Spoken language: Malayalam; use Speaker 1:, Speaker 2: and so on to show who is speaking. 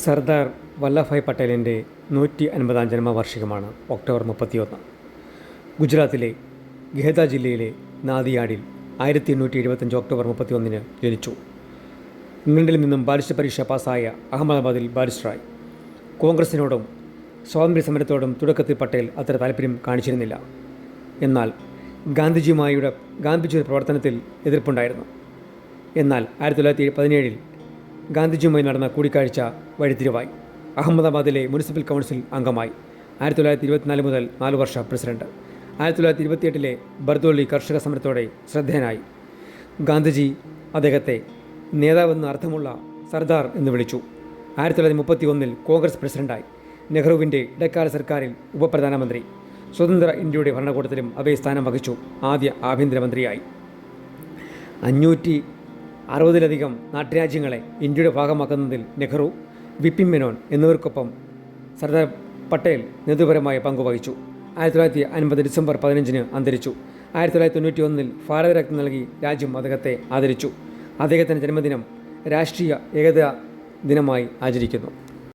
Speaker 1: സർദാർ വല്ലഭായ് പട്ടേലിന്റെ നൂറ്റി അൻപതാം ജന്മവാർഷികമാണ് ഒക്ടോബർ മുപ്പത്തിയൊന്ന്. ഗുജറാത്തിലെ ഖേദ ജില്ലയിലെ നാദിയാടിൽ ആയിരത്തി എണ്ണൂറ്റി എഴുപത്തഞ്ച് ഒക്ടോബർ മുപ്പത്തിയൊന്നിന് ജനിച്ചു. ഇംഗ്ലണ്ടിൽ നിന്നും ബാരിസ്റ്റർ പരീക്ഷ പാസ്സായ അഹമ്മദാബാദിൽ ബാരിസ്റ്ററായി കോൺഗ്രസിനോടും സ്വാതന്ത്ര്യ സമരത്തോടും തുടക്കത്തിൽ പട്ടേൽ അത്ര താല്പര്യം കാണിച്ചിരുന്നില്ല. എന്നാൽ ഗാന്ധിജിയുമായുടെ ഗാന്ധിജിയുടെ പ്രവർത്തനത്തിൽ എതിർപ്പുണ്ടായിരുന്നു. എന്നാൽ ആയിരത്തി തൊള്ളായിരത്തി പതിനേഴിൽ ഗാന്ധിജിയുമായി നടന്ന കൂടിക്കാഴ്ച വഴിത്തിരിവായി. അഹമ്മദാബാദിലെ മുനിസിപ്പൽ കൗൺസിൽ അംഗമായി. ആയിരത്തി തൊള്ളായിരത്തി ഇരുപത്തിനാല് മുതൽ നാല് വർഷ പ്രസിഡന്റ്. ആയിരത്തി തൊള്ളായിരത്തി ഇരുപത്തിയെട്ടിലെ ബർദോളി കർഷക സമരത്തോടെ ശ്രദ്ധേയനായി. ഗാന്ധിജി അദ്ദേഹത്തെ നേതാവെന്ന് അർത്ഥമുള്ള സർദാർ എന്ന് വിളിച്ചു. ആയിരത്തി തൊള്ളായിരത്തി മുപ്പത്തി ഒന്നിൽ കോൺഗ്രസ് പ്രസിഡന്റായി. നെഹ്റുവിന്റെ ഇടക്കാല സർക്കാരിൽ ഉപപ്രധാനമന്ത്രി. സ്വതന്ത്ര ഇന്ത്യയുടെ ഭരണകൂടത്തിലും അവയെ സ്ഥാനം വഹിച്ചു. ആദ്യ ആഭ്യന്തരമന്ത്രിയായി. അഞ്ഞൂറ്റി അറുപതിലധികം നാട്ടുരാജ്യങ്ങളെ ഇന്ത്യയുടെ ഭാഗമാക്കുന്നതിൽ നെഹ്റു വിപിൻ മെനോൻ എന്നിവർക്കൊപ്പം സർദാർ പട്ടേൽ നേതൃപരമായ പങ്കുവഹിച്ചു. ആയിരത്തി തൊള്ളായിരത്തി അൻപത് ഡിസംബർ പതിനഞ്ചിന് അന്തരിച്ചു. ആയിരത്തി തൊള്ളായിരത്തി തൊണ്ണൂറ്റി ഒന്നിൽ ഭാരതരത്ന നൽകി രാജ്യം അദ്ദേഹത്തെ ആദരിച്ചു. അദ്ദേഹത്തിന്റെ ജന്മദിനം രാഷ്ട്രീയ ഏകതാ ദിനമായി ആചരിക്കുന്നു.